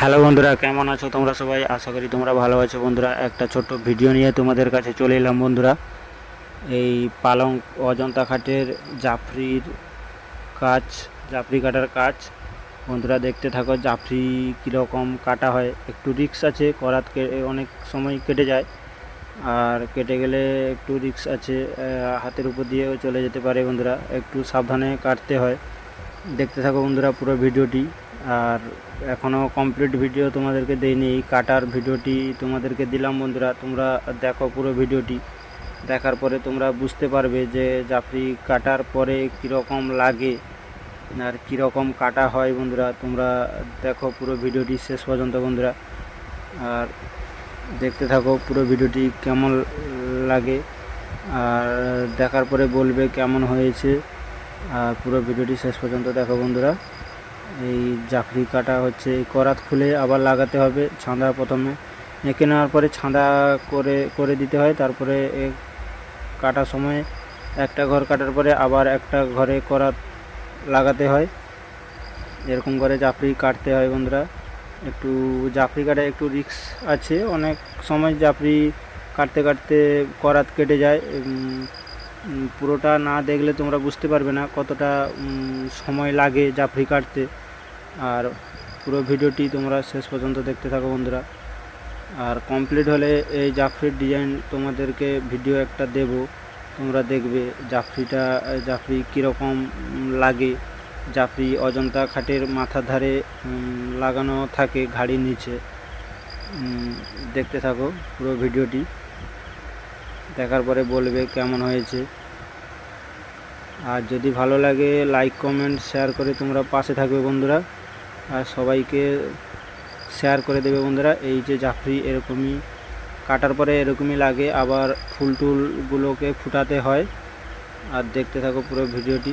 Hello বন্ধুরা, কেমন আছো তোমরা সবাই? আশা করি তোমরা ভালো আছো বন্ধুরা। একটা ছোট্ট ভিডিও নিয়ে তোমাদের কাছে চলে এলাম বন্ধুরা। এই পালং অজন্তা খাটের জাফরির কাজ, জাফরি কাটার কাজ। বন্ধুরা, দেখতে থাকো, জাফরি কীরকম কাটা হয়। একটু রিক্স আছে, করাত অনেক সময় কেটে যায়। আর কেটে গেলে একটু রিক্স আছে হাতের উপর দিয়েও চলে যেতে পারে বন্ধুরা। একটু সাবধানে কাটতে হয়। দেখতে থাকো বন্ধুরা পুরো ভিডিওটি। আর এখনও কমপ্লিট ভিডিও তোমাদেরকে দেইনি। এই কাটার ভিডিওটি তোমাদেরকে দিলাম বন্ধুরা। তোমরা দেখো পুরো ভিডিওটি দেখার পরে তোমরা বুঝতে পারবে যে জাফরি কাটার পরে কীরকম লাগে আর কীরকম কাটা হয় বন্ধুরা। তোমরা দেখো পুরো ভিডিওটি শেষ পর্যন্ত বন্ধুরা। আর দেখতে থাকো পুরো ভিডিওটি কেমন লাগে। আর দেখার পরে বলবে কেমন হয়েছে। আর পুরো ভিডিওটি শেষ পর্যন্ত দেখো বন্ধুরা। এই জাফরি কাটা হচ্ছে করাত খুলে আবার লাগাতে হবে ছাঁদা প্রথমে। এঁকে নেওয়ার পরে ছাঁদা করে করে দিতে হয়, তারপরে কাটার সময় একটা ঘর কাটার পরে আবার একটা ঘরে করাত লাগাতে হয়। এরকম করে জাফরি কাটতে হয় বন্ধুরা। একটু জাফরি কাটা, একটু রিক্স আছে, অনেক সময় জাফরি কাটতে কাটতে করাত কেটে যায় পুরোটা না দেখলে তোমরা বুঝতে পারবে না কতটা সময় লাগে জাফরি কাটতে। আর পুরো ভিডিওটি তোমরা শেষ পর্যন্ত দেখতে থাকো বন্ধুরা। আর কমপ্লিট হলে এই জাফরির ডিজাইন তোমাদেরকে ভিডিও একটা দেব। তোমরা দেখবে জাফরিটা, জাফরি কীরকম লাগে। জাফরি অজন্তা খাটের মাথার ধারে লাগানো থাকে ঘাড়ির নিচে। দেখতে থাকো পুরো ভিডিওটি। দেখার পরে বলবে কেমন হয়েছে। আর যদি ভালো লাগে লাইক কমেন্ট শেয়ার করে তোমরা পাশে থাকবে বন্ধুরা। আর সবাইকে শেয়ার করে দেবে বন্ধুরা। এই যে জাফরি এরকমই কাটার পরে এরকমই লাগে, আবার ফুল টুলগুলোকে ফুটাতে হয়। আর দেখতে থাকো পুরো ভিডিওটি।